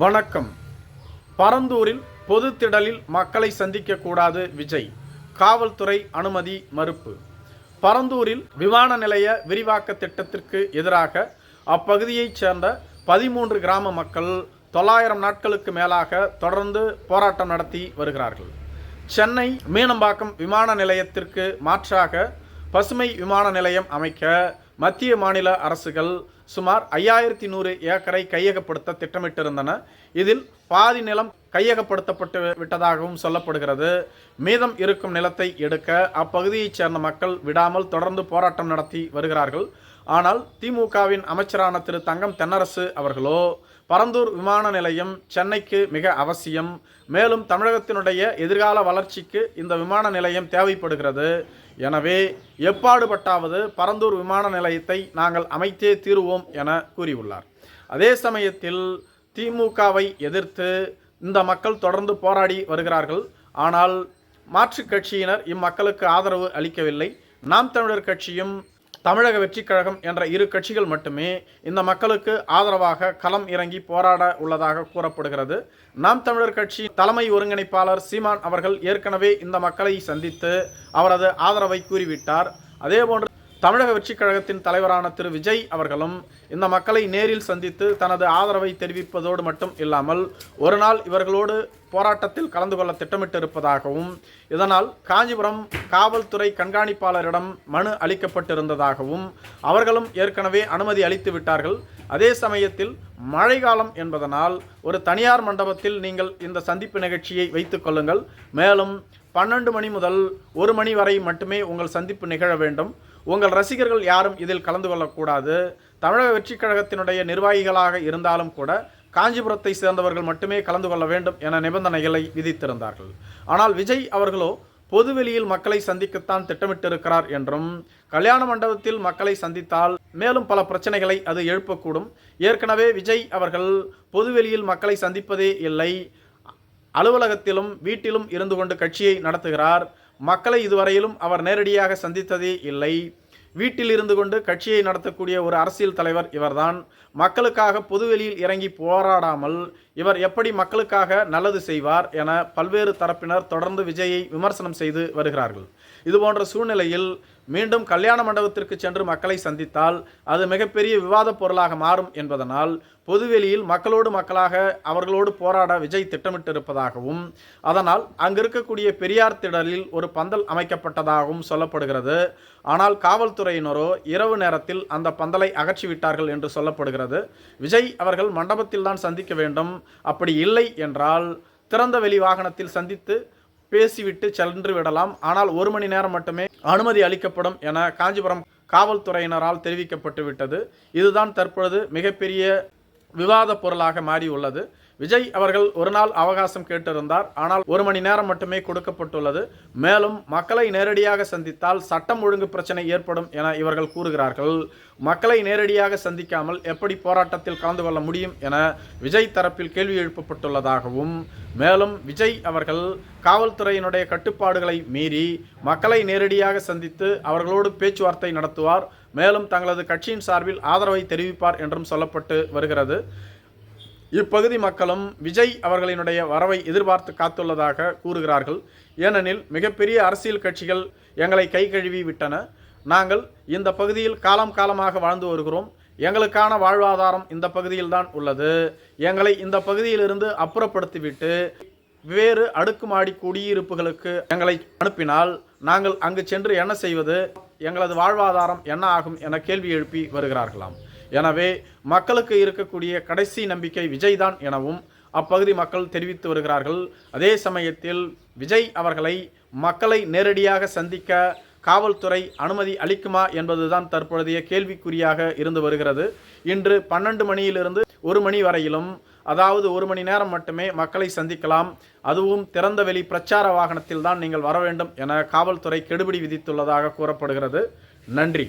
வணக்கம். பரந்தூரில் பொது திடலில் மக்களை சந்திக்கக்கூடாது விஜய். காவல்துறை அனுமதி மறுப்பு. பரந்தூரில் விமான நிலைய விரிவாக்க திட்டத்திற்கு எதிராக அப்பகுதியைச் சேர்ந்த பதிமூன்று கிராம மக்கள் தொள்ளாயிரம் நாட்களுக்கு மேலாக தொடர்ந்து போராட்டம் நடத்தி வருகிறார்கள். சென்னை மீனம்பாக்கம் விமான நிலையத்திற்கு மாற்றாக பசுமை விமான நிலையம் அமைக்க மத்திய மாநில அரசுகள் சுமார் ஐயாயிரத்தி நூறு ஏக்கரை கையகப்படுத்த திட்டமிட்டிருந்தன. இதில் பாதி நிலம் கையகப்படுத்தப்பட்டு விட்டதாகவும் சொல்லப்படுகிறது. மீதம் இருக்கும் நிலத்தை எடுக்க அப்பகுதியைச் சேர்ந்த மக்கள் விடாமல் தொடர்ந்து போராட்டம் நடத்தி வருகிறார்கள். ஆனால் திமுகவின் அமைச்சரான திரு தங்கம் தென்னரசு அவர்களோ பரந்தூர் விமான நிலையம் சென்னைக்கு மிக அவசியம். மேலும் தமிழகத்தினுடைய எதிர்கால வளர்ச்சிக்கு இந்த விமான நிலையம் தேவைப்படுகிறது. எனவே எப்பாடுபட்டாவது பரந்தூர் விமான நிலையத்தை நாங்கள் அமைத்தே தீருவோம் என கூறியுள்ளார். அதே சமயத்தில் திமுகவை எதிர்த்து இந்த மக்கள் தொடர்ந்து போராடி வருகிறார்கள். ஆனால் மாற்றுக் கட்சியினர் இம்மக்களுக்கு ஆதரவு அளிக்கவில்லை. நாம் தமிழர் கட்சியும் தமிழக வெற்றிக் கழகம் என்ற இரு கட்சிகள் மட்டுமே இந்த மக்களுக்கு ஆதரவாக களம் இறங்கி போராட உள்ளதாக கூறப்படுகிறது. நாம் தமிழர் கட்சி தலைமை ஒருங்கிணைப்பாளர் சீமான் அவர்கள் ஏற்கனவே இந்த மக்களை சந்தித்து அவரது ஆதரவை கூறிவிட்டார். அதேபோன்று தமிழக வெற்றிக் கழகத்தின் தலைவரான திரு விஜய் அவர்களும் இந்த மக்களை நேரில் சந்தித்து தனது ஆதரவை தெரிவிப்பதோடு மட்டும் இல்லாமல் ஒரு நாள் இவர்களோடு போராட்டத்தில் கலந்து கொள்ள திட்டமிட்டிருப்பதாகவும் இதனால் காஞ்சிபுரம் காவல்துறை கண்காணிப்பாளரிடம் மனு அளிக்கப்பட்டிருந்ததாகவும் அவர்களும் ஏற்கனவே அனுமதி அளித்து விட்டார்கள். அதே சமயத்தில் மழைக்காலம் என்பதனால் ஒரு தனியார் மண்டபத்தில் நீங்கள் இந்த சந்திப்பு நிகழ்ச்சியை வைத்துக் கொள்ளுங்கள். மேலும் பன்னெண்டு மணி முதல் ஒரு மணி வரை மட்டுமே உங்கள் சந்திப்பு நிகழ வேண்டும். உங்கள் ரசிகர்கள் யாரும் இதில் கலந்து கொள்ளக்கூடாது. தமிழக வெற்றிக் கழகத்தினுடைய நிர்வாகிகளாக இருந்தாலும் கூட காஞ்சிபுரத்தை சேர்ந்தவர்கள் மட்டுமே கலந்து கொள்ள வேண்டும் என நிபந்தனைகளை விதித்திருந்தார்கள். ஆனால் விஜய் அவர்களோ பொதுவெளியில் மக்களை சந்திக்கத்தான் திட்டமிட்டிருக்கிறார் என்றும் கல்யாண மண்டபத்தில் மக்களை சந்தித்தால் மேலும் பல பிரச்சனைகளை அது எழுப்பக்கூடும். ஏற்கனவே விஜய் அவர்கள் பொதுவெளியில் மக்களை சந்திப்பதே இல்லை. அலுவலகத்திலும் வீட்டிலும் இருந்து கொண்டு கட்சியை நடத்துகிறார். மக்களை இதுவரையிலும் அவர் நேரடியாக சந்தித்ததே இல்லை. வீட்டில் இருந்து கொண்டு கட்சியை நடத்தக்கூடிய ஒரு அரசியல் தலைவர் இவர்தான். மக்களுக்காக பொதுவெளியில் இறங்கி போராடாமல் இவர் எப்படி மக்களுக்காக நல்லது செய்வார் என பல்வேறு தரப்பினர் தொடர்ந்து விஜயை விமர்சனம் செய்து வருகிறார்கள். இதுபோன்ற சூழ்நிலையில் மீண்டும் கல்யாண மண்டபத்திற்கு சென்று மக்களை சந்தித்தால் அது மிகப்பெரிய விவாதப் பொருளாக மாறும் என்பதனால் பொதுவெளியில் மக்களோடு மக்களாக அவர்களோடு போராட விஜய் திட்டமிட்டிருப்பதாகவும் அதனால் அங்கு இருக்கக்கூடிய பெரியார் திடலில் ஒரு பந்தல் அமைக்கப்பட்டதாகவும் சொல்லப்படுகிறது. ஆனால் காவல்துறையினரோ இரவு நேரத்தில் அந்த பந்தலை அகற்றிவிட்டார்கள் என்று சொல்லப்படுகிறது. விஜய் அவர்கள் மண்டபத்தில்தான் சந்திக்க வேண்டும். அப்படி இல்லை என்றால் திறந்த வெளி வாகனத்தில் சந்தித்து பேசிவிட்டு சென்று விடலாம். ஆனால் ஒரு மணி நேரம் மட்டுமே அனுமதி அளிக்கப்படும் என காஞ்சிபுரம் காவல்துறையினரால் தெரிவிக்கப்பட்டு விட்டது. இதுதான் தற்பொழுது மிகப்பெரிய விவாத பொருளாக மாறியுள்ளது விஜய் அவர்கள் ஒரு நாள் அவகாசம் கேட்டிருந்தார். ஆனால் ஒரு மணி நேரம் மட்டுமே கொடுக்கப்பட்டுள்ளது. மேலும் மக்களை நேரடியாக சந்தித்தால் சட்டம் ஒழுங்கு பிரச்சனை ஏற்படும் என இவர்கள் கூறுகிறார்கள். மக்களை நேரடியாக சந்திக்காமல் எப்படி போராட்டத்தில் கலந்து கொள்ள முடியும் என விஜய் தரப்பில் கேள்வி எழுப்பப்பட்டுள்ளதாகவும் மேலும் விஜய் அவர்கள் காவல்துறையினுடைய கட்டுப்பாடுகளை மீறி மக்களை நேரடியாக சந்தித்து அவர்களோடு பேச்சுவார்த்தை நடத்துவார். மேலும் தங்களது கட்சியின் சார்பில் ஆதரவை தெரிவிப்பார் என்றும் சொல்லப்பட்டு வருகிறது. இப்பகுதி மக்களும் விஜய் அவர்களினுடைய வரவை எதிர்பார்த்து காத்துள்ளதாக கூறுகிறார்கள். ஏனெனில் மிகப்பெரிய அரசியல் கட்சிகள் எங்களை கை கழுவி விட்டன. நாங்கள் இந்த பகுதியில் காலம் காலமாக வாழ்ந்து வருகிறோம். எங்களுக்கான வாழ்வாதாரம் இந்த பகுதியில்தான் உள்ளது. எங்களை இந்த பகுதியிலிருந்து அப்புறப்படுத்திவிட்டு வேறு அடுக்குமாடி குடியிருப்புகளுக்கு எங்களை அனுப்பினால் நாங்கள் அங்கு சென்று என்ன செய்வது? எங்களது வாழ்வாதாரம் என்ன ஆகும் என கேள்வி எழுப்பி வருகிறார்களாம். எனவே மக்களுக்கு இருக்கக்கூடிய கடைசி நம்பிக்கை விஜய் தான் எனவும் அப்பகுதி மக்கள் தெரிவித்து வருகிறார்கள். அதே சமயத்தில் விஜய் அவர்களை மக்களை நேரடியாக சந்திக்க காவல்துறை அனுமதி அளிக்குமா என்பதுதான் தற்பொழுதைய கேள்விக்குறியாக இருந்து வருகிறது. இன்று பன்னெண்டு மணியிலிருந்து ஒரு மணி வரையிலும் அதாவது ஒரு மணி நேரம் மட்டுமே மக்களை சந்திக்கலாம். அதுவும் திறந்த வெளி பிரச்சார வாகனத்தில் தான் நீங்கள் வர வேண்டும் என காவல்துறை கெடுபிடி விதித்துள்ளதாக கூறப்படுகிறது. நன்றி.